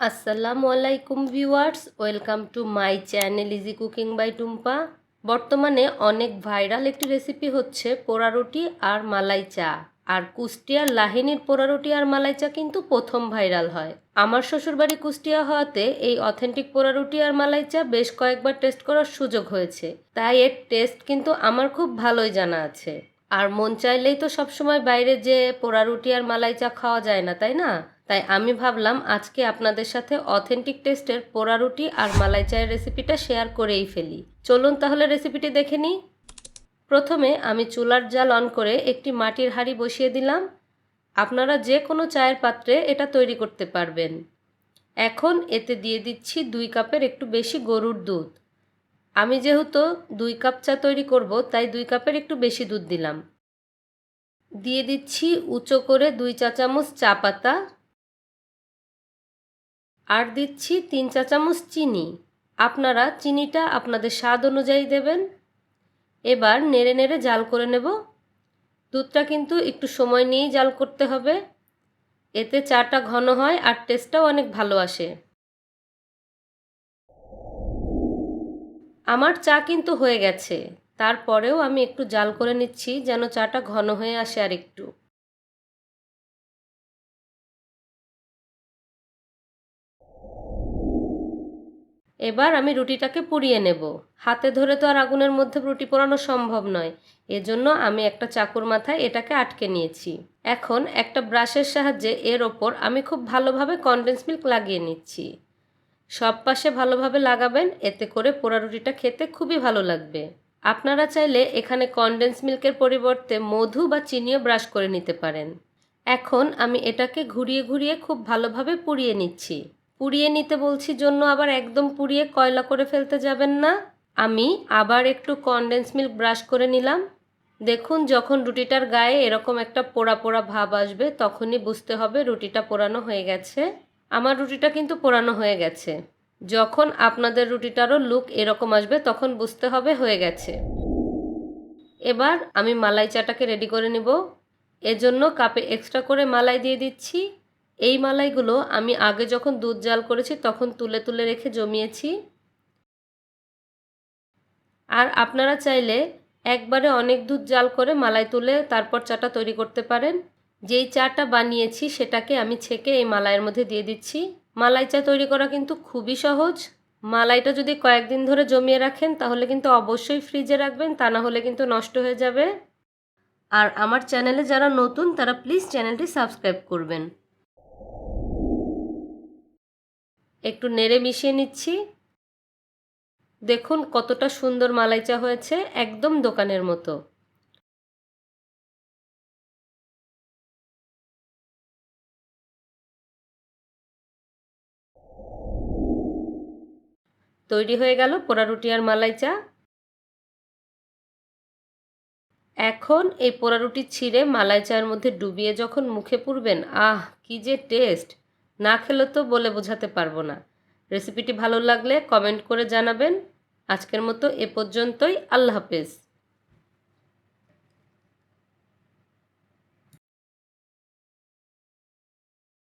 আসসালামু আলাইকুম viewers, welcome to my channel easy cooking by Tumpa. বর্তমানে অনেক ভাইরাল একটি রেসিপি হচ্ছে পোড়া রুটি আর মালাই চা। আর কুষ্টিয়ার লাহিনীর পোড়া রুটি আর মালাই চা কিন্তু প্রথম ভাইরাল হয়। আমার শ্বশুরবাড়ি কুষ্টিয়া হওয়াতে এই অথেন্টিক পোড়া রুটি আর মালাই চা বেশ কয়েকবার টেস্ট করার সুযোগ হয়েছে। তাই এর টেস্ট কিন্তু আমার খুব ভালোই জানা আছে। আর মন চাইলেই তো সবসময় বাইরে যে পোড়া রুটি আর মালাই চা খাওয়া যায় না, তাই না? তাই আমি ভাবলাম আজকে আপনাদের সাথে অথেন্টিক টেস্টের পোড়া রুটি আর মালাই চায়ের রেসিপিটা শেয়ার করেই ফেলি। চলুন তাহলে রেসিপিটি দেখে নিই। প্রথমে আমি চুলার জাল অন করে একটি মাটির হাঁড়ি বসিয়ে দিলাম। আপনারা যে কোনো চায়ের পাত্রে এটা তৈরি করতে পারবেন। এখন এতে দিয়ে দিচ্ছি দুই কাপের একটু বেশি গরুর দুধ। আমি যেহেতু দুই কাপ চা তৈরি করব, তাই দুই কাপের একটু বেশি দুধ দিলাম। দিয়ে দিচ্ছি উঁচো করে দুই চা চামচ চা পাতা। আর দিচ্ছি তিন চা চামচ চিনি। আপনারা চিনিটা আপনাদের স্বাদ অনুযায়ী দেবেন। এবার নেড়ে নেড়ে জাল করে নেব। দুধটা কিন্তু একটু সময় নিয়েই জাল করতে হবে। এতে চাটা ঘন হয় আর টেস্টটাও অনেক ভালো আসে। আমার চা কিন্তু হয়ে গেছে। তারপরেও আমি একটু জাল করে নিচ্ছি যেন চাটা ঘন হয়ে আসে আর একটু এবার আমি রুটিটাকে পুড়িয়ে নেব। হাতে ধরে তো আর আগুনের মধ্যে রুটি পোড়ানো সম্ভব নয়। এজন্য আমি একটা চাকুর মাথায় এটাকে আটকে নিয়েছি। এখন একটা ব্রাশের সাহায্যে এর ওপর আমি খুব ভালোভাবে কনডেন্স মিল্ক লাগিয়ে নিচ্ছি। সব পাশে ভালোভাবে লাগাবেন, এতে করে পোড়া রুটিটা খেতে খুবই ভালো লাগবে। আপনারা চাইলে এখানে কনডেন্স মিল্কের পরিবর্তে মধু বা চিনিও ব্রাশ করে নিতে পারেন। এখন আমি এটাকে ঘুরিয়ে ঘুরিয়ে খুব ভালোভাবে পুড়িয়ে নিচ্ছি। পুড়িয়ে নিতে বলছি জন্য আবার একদম পুড়িয়ে কয়লা করে ফেলতে যাবেন না। আমি আবার একটু কনডেন্স মিল্ক ব্রাশ করে নিলাম। দেখুন, যখন রুটিটার গায়ে এরকম একটা পোড়া পোড়া ভাব আসবে, তখনই বুঝতে হবে রুটিটা পোড়ানো হয়ে গেছে। আমার রুটিটা কিন্তু পোড়ানো হয়ে গেছে। যখন আপনাদের রুটিটারও লুক এরকম আসবে, তখন বুঝতে হবে হয়ে গেছে। এবার আমি মালাই চাটাকে রেডি করে নিব। এজন্য কাপে এক্সট্রা করে মালাই দিয়ে দিচ্ছি। এই মালাইগুলো আমি আগে যখন দুধ জাল করেছি, তখন তুলে তুলে রেখে জমিয়েছি। আর আপনারা চাইলে একবারে অনেক দুধ জাল করে মালাই তুলে তারপর চাটা তৈরি করতে পারেন। যেই চাটা বানিয়েছি সেটাকে আমি ছেঁকে এই মালাইয়ের মধ্যে দিয়ে দিচ্ছি। মালাই চা তৈরি করা কিন্তু খুবই সহজ। মালাইটা যদি কয়েকদিন ধরে জমিয়ে রাখেন, তাহলে কিন্তু অবশ্যই ফ্রিজে রাখবেন, তা না হলে কিন্তু নষ্ট হয়ে যাবে। আর আমার চ্যানেলে যারা নতুন, তারা প্লিজ চ্যানেলটি সাবস্ক্রাইব করবেন। একটু নেড়ে মিশিয়ে নিচ্ছি। দেখুন কতটা সুন্দর মালাই চা হয়েছে, একদম দোকানের মতো। তৈরি হয়ে গেল পোড়া রুটি আর মালাই চা। এখন এই পোড়া রুটি ছিঁড়ে মালাই চায়ের মধ্যে ডুবিয়ে যখন মুখে পুরবেন আহ, কি যে টেস্ট! না খেলে তো বলে বোঝাতে পারব না। রেসিপিটি ভালো লাগলে কমেন্ট করে জানাবেন। আজকের মতো এ পর্যন্তই। আল্লাহ হাফেজ।